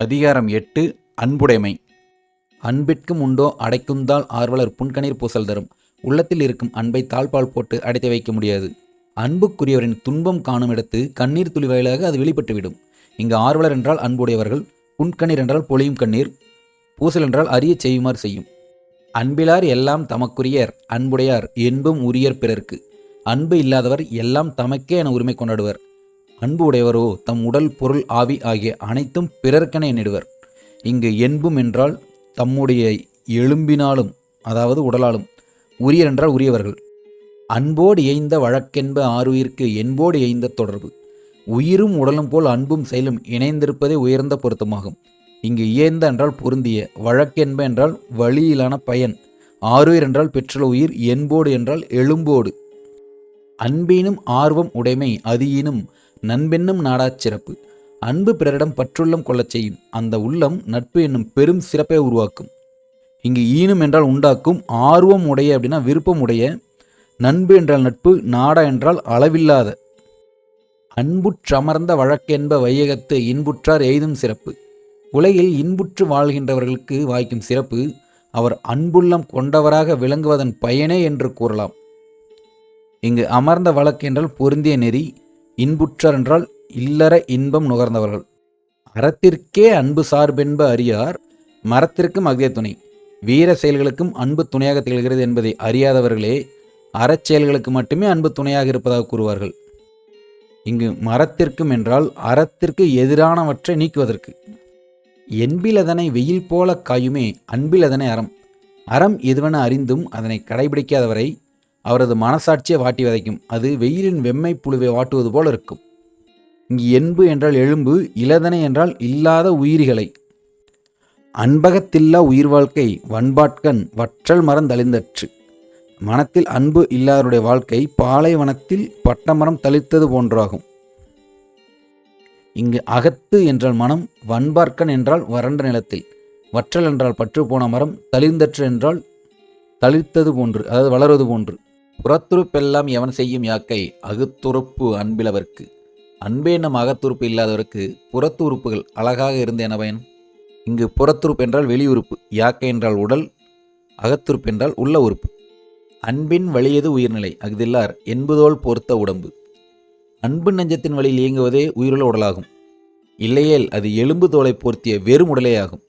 அதிகாரம் எட்டு அன்புடைமை. அன்பிற்கும் உண்டோ அடைக்குந்தால் ஆர்வலர் புன்கணீர் பூசல் தரும். உள்ளத்தில் இருக்கும் அன்பை தாழ்பால் போட்டு அடைத்து வைக்க முடியாது. அன்புக்குரியவரின் துன்பம் காணும் இடத்து கண்ணீர் துளி வாயிலாக அது வெளிப்பட்டுவிடும். இங்கு ஆர்வலர் என்றால் அன்புடையவர்கள் புன்கண்ணீர் என்றால் பொழியும் கண்ணீர் பூசல் என்றால் அறிய செய்யுமாறு செய்யும். அன்பிலார் எல்லாம் தமக்குரியர் அன்புடையார் என்பும் உரியர் பிறர்க்கு. அன்பு இல்லாதவர் எல்லாம் தமக்கே என உரிமை கொண்டாடுவர். அன்பு உடையவரோ தம் உடல் பொருள் ஆவி ஆகிய அனைத்தும் பிறர்க்கென எண்ணிடுவர். இங்கு என்பும் என்றால் தம்முடைய எலும்பினாலும் அதாவது உடலாலும் உரியர் என்றால் உரியவர்கள். அன்போடு எய்ந்த வழக்கென்ப ஆறுயிர்க்கு என்போடு எய்ந்த தொடர்பு. உயிரும் உடலும் போல் அன்பும் செயலும் இணைந்திருப்பதே உயர்ந்த பொருத்தமாகும். இங்கு இயந்த என்றால் பொருந்திய வழக்கென்ப என்றால் வழியிலான பயன். ஆறுயிர் என்றால் பெற்றுள்ள உயிர் என்போடு என்றால் எலும்போடு. அன்பினும் ஆர்வம் உடைமை அதியினும் நண்பென்னும் நாடாச் சிறப்பு. அன்பு பிறரிடம் பற்றுள்ளம் கொள்ளச் செய்யும். அந்த உள்ளம் நட்பு என்னும் பெரும் சிறப்பை உருவாக்கும். இங்கு ஈனும் என்றால் உண்டாக்கும் ஆர்வம் உடைய அப்படின்னா விருப்பம் உடைய. நண்பு என்றால் நட்பு நாடா என்றால் அளவில்லாத. அன்புற்றமர்ந்த வழக்கென்ப வையகத்து இன்புற்றார் எய்தும் சிறப்பு. உலகில் இன்புற்று வாழ்கின்றவர்களுக்கு வாய்க்கும் சிறப்பு அவர் அன்புள்ளம் கொண்டவராக விளங்குவதன் பயனே என்று கூறலாம். இங்கு அமர்ந்த வழக்கு என்றால் பொருந்திய நெறி இன்புற்றார் என்றால் இல்லற இன்பம் நுகர்ந்தவர்கள். அறத்திற்கே அன்பு சார்பென்ப அறியார் மரத்திற்கும் அகதிய துணை. வீர செயல்களுக்கும் அன்பு துணையாக திகழ்கிறது என்பதை அறியாதவர்களே அறச்செயல்களுக்கு மட்டுமே அன்பு துணையாக இருப்பதாக கூறுவார்கள். இங்கு மரத்திற்கும் என்றால் அறத்திற்கு எதிரானவற்றை நீக்குவதற்கு. என்பிலதனை வெயில் போல காயுமே அன்பிலதனை அறம். அறம் எதுவென அறிந்தும் அதனை கடைபிடிக்காதவரை அவரது மனசாட்சியை வாட்டி வதைக்கும். அது வெயிலின் வெம்மை புழுவை வாட்டுவது போல இருக்கும். இங்கு என்பு என்றால் எழும்பு இலதனை என்றால் இல்லாத உயிரிகளை. அன்பகத்தில்லா உயிர் வாழ்க்கை வன்பாட்கண் வற்றல் மரந்தழிந்தற்று மனத்தில் அன்பு இல்லாதருடைய வாழ்க்கை பாலைவனத்தில் பட்டமரம் தளிர்த்தது போன்றாகும். இங்கு அகத்து என்றால் மனம் வன்பார்க்கன் என்றால் வறண்ட நிலத்தில். வற்றல் என்றால் பற்று போன மரம் தளிர்ந்தற்று என்றால் தளிர்த்தது போன்று அதாவது வளருவது போன்று. புறத்துறுப்பெல்லாம் எவன் செய்யும் யாக்கை? அகுத்துறுப்பு அன்பிலவர்க்கு. அன்பே நம் அகத்துறுப்பு இல்லாதவருக்கு புறத்து உறுப்புகள் அழகாக இருந்த என பயன் இங்கு புறத்துறுப்பு என்றால் வெளி உறுப்பு யாக்கை என்றால் உடல் அகத்துறுப்பு என்றால் உள்ள உறுப்பு. அன்பின் வழியது உயிர்நிலை அஃதில்லார் என்பதோல் பொறுத்த உடம்பு. அன்பு நெஞ்சத்தின் வழியில் இயங்குவதே உயிருள்ள உடலாகும். இல்லையேல் அது எலும்பு தோலை பொருத்திய வெறும் உடலேயாகும்.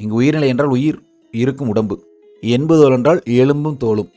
இங்கு உயிர்நிலை என்றால் உயிர் இருக்கும் உடம்பு. என்பதோல் என்றால் எலும்பும் தோலும்.